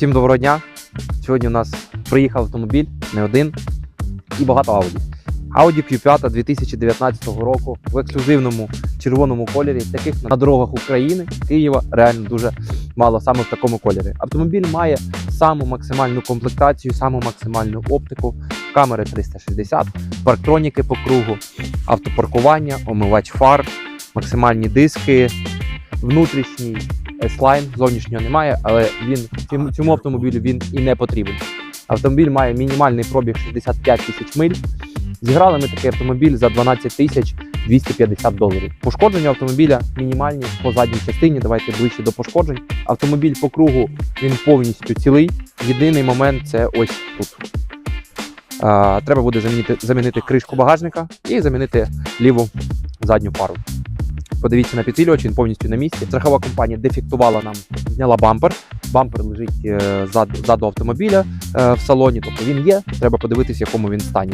Всім доброго дня. Сьогодні у нас приїхав автомобіль, не один і багато Audi. Audi Q5 2019 року в ексклюзивному червоному кольорі. Таких на дорогах України, Києва реально дуже мало саме в такому кольорі. Автомобіль має саму максимальну комплектацію, саму максимальну оптику, камери 360, парктроніки по кругу, автопаркування, омивач фар, максимальні диски, внутрішній S-Line, зовнішнього немає, але він цьому, автомобілю він і не потрібен. Автомобіль має мінімальний пробіг 65 тисяч миль. Зіграли ми такий автомобіль за 12 тисяч 250 доларів. Пошкодження автомобіля мінімальні по задній частині. Давайте ближче до пошкоджень. Автомобіль по кругу він повністю цілий. Єдиний момент це ось тут. А, треба буде замінити, замінити кришку багажника і замінити ліву задню пару. Подивіться на підсилювач, він повністю на місці. Страхова компанія дефектувала нам, зняла бампер. Бампер лежить е, ззаду, ззаду автомобіля е, в салоні, тобто він є. Треба подивитись, в якому він стані.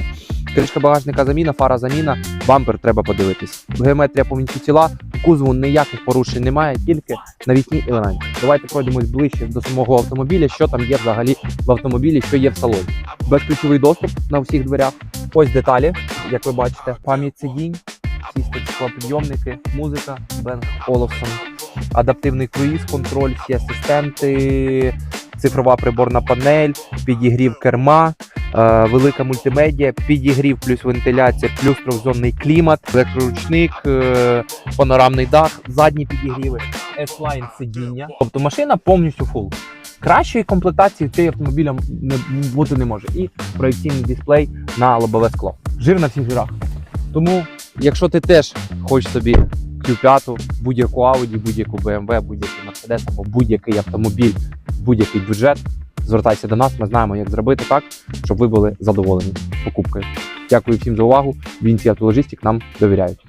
Кришка багажника заміна, фара заміна, бампер треба подивитись. Геометрія повністю ціла, кузову ніяких порушень немає, тільки навісні елементи. Давайте пройдемось ближче до самого автомобіля, що там є взагалі в автомобілі, що є в салоні. Безключовий доступ на всіх дверях. Ось деталі, як ви бачите, пам'ять сидінь, всі склопідйомники, музика, Бен Оловсон, адаптивний круїз, контроль, всі асистенти, цифрова приборна панель, підігрів керма, е, велика мультимедіа, підігрів плюс вентиляція, плюс трьохзонний клімат, електроручник, е, панорамний дах, задні підігріви, S-Line сидіння. Тобто машина повністю фул. Кращої комплектації цей автомобіль не бути не може. І проекційний дисплей на лобове скло. Жир на всіх жирах. Тому, якщо ти теж хочеш собі Q5, будь-яку Audi, будь-яку BMW, будь-який Mercedes або будь-який автомобіль, будь-який бюджет, звертайся до нас, ми знаємо, як зробити так, щоб ви були задоволені покупкою. Дякую всім за увагу. Вінці Автологістик нам довіряють.